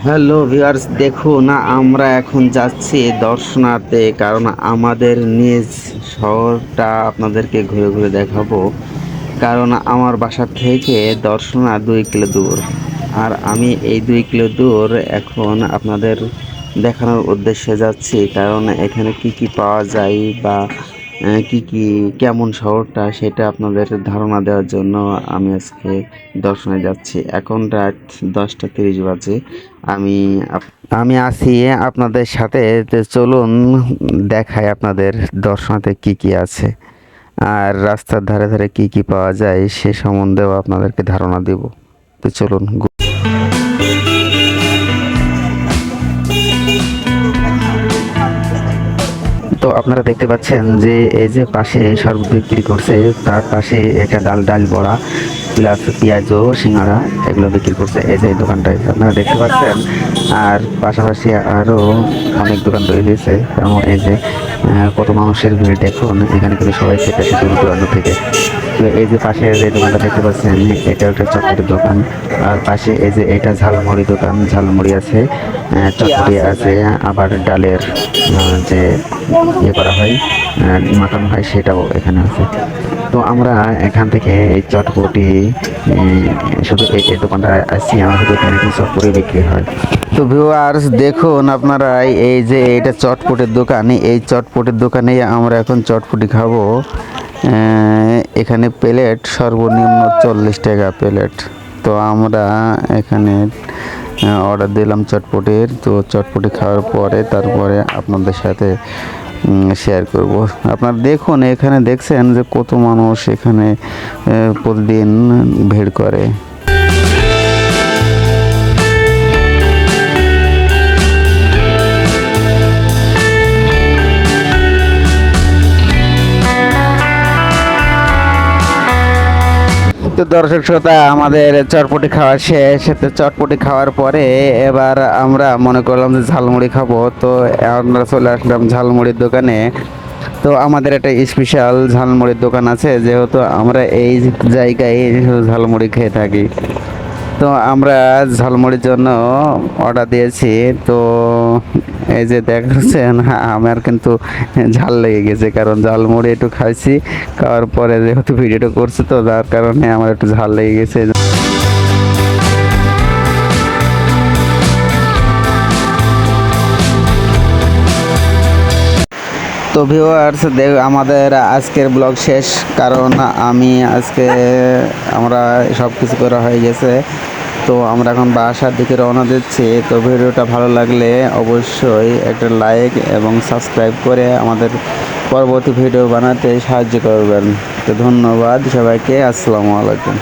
Hello viewers দেখুন আমরা এখন যাচ্ছি দর্শনাতে কারণ আমাদের নিজ শহরটা আপনাদেরকে ঘুরে ঘুরে দেখাবো। কারণ আমার বাসা থেকে দর্শনা দুই কিলো দূর, আর আমি এই দুই কিলো দূর এখন আপনাদের দেখানোর উদ্দেশ্যে যাচ্ছি, কারণ এখানে কি কি পাওয়া যায় বা কি কি, কেমন শহরটা সেটা আপনাদের ধারণা দেওয়ার জন্য আমি আজকে দর্শনে যাচ্ছি। এখন রাত দশটা তিরিশ বাজে। আমি আমি আছি আপনাদের সাথে। চলুন দেখাই আপনাদের দর্শনাতে কি কি আছে। আর রাস্তার ধারে ধারে কি কি পাওয়া যায় সে সম্বন্ধেও আপনাদেরকে ধারণা দেব। তো চলুন তো আপনারা দেখতে পাচ্ছেন যে এই যে পাশে শরবত বিক্রি করছে, তার পাশে একটা ডাল ডাল বড়া, প্লাস পেঁয়াজ ও সিঙ্গারা এগুলো বিক্রি করছে। এই যে দোকানটায় আপনারা দেখতে পাচ্ছেন। আর পাশাপাশি আরও অনেক দোকান তৈরি হয়েছে। এবং এই যে কত মানুষের ভিড়, দেখুন, এখানে কিন্তু সবাই খেতে আসে দূর দূরান্ত থেকে। তো এই যে পাশে যে দোকানটা দেখতে পাচ্ছেন, এটা একটা চটপটির দোকান। আর পাশে এই যে এটা ঝালমুড়ি দোকান, ঝালমুড়ি আছে চটপটি আছে, আবার ডালের যে ইয়ে করা হয় মাখানো হয় সেটাও এখানে আছে। তো আমরা এখান থেকে এই চটপটি শুধু এই এই দোকানটা আসছি শুধু এখানে কিন্তু চটপটি বিক্রি হয়। তো ভিউয়ার্স দেখুন আপনারা, এই যে এটা চটপটির দোকান, এই চটপটির দোকানে আমরা এখন চটপটি খাব। এখানে প্লেট সর্বনিম্ন চল্লিশ টাকা প্লেট। তো আমরা এখানে অর্ডার দিলাম চটপটির। তো চটপটি খাওয়ার পরে, তারপরে আপনাদের সাথে শেয়ার করব। আপনারা দেখুন এখানে দেখছেন যে কত মানুষ এখানে প্রতিদিন ভিড় করে। তো দর্শক শ্রোতা, আমাদের চটপটি খাওয়া শেষ। তো চটপটি খাওয়ার পরে এবার আমরা মনে করলাম যে ঝালমুড়ি খাব। তো আমরা চলে আসলাম ঝালমুড়ির দোকানে। তো আমাদের একটা স্পেশাল ঝালমুড়ির দোকান আছে, যেহেতু আমরা এই জায়গায় ঝালমুড়ি খেয়ে থাকি। তো আমরা ঝালমুড়ির জন্য অর্ডার দিয়েছি। তো এই যে দেখছেন, আমার কিন্তু ঝাল লেগে গেছে, কারণ ঝালমুড়ি একটু খাইছি, খাওয়ার পরে যেহেতু ভিডিওটা করছি তো, তার কারণে আমার একটু ঝাল লেগে গেছে। তো ভিউয়ার্স দেখ, আমাদের আজকের ব্লগ শেষ, কারণ আমি আজকে, আমরা সব কিছু করা হয়ে গেছে। তো আমরা এখন বাসার দিকে রওনা দিচ্ছি। তো ভিডিওটা ভালো লাগলে অবশ্যই একটা লাইক এবং সাবস্ক্রাইব করে আমাদের পরবর্তী ভিডিও বানাতে সাহায্য করবেন। তো ধন্যবাদ সবাইকে, আসসালামু আলাইকুম।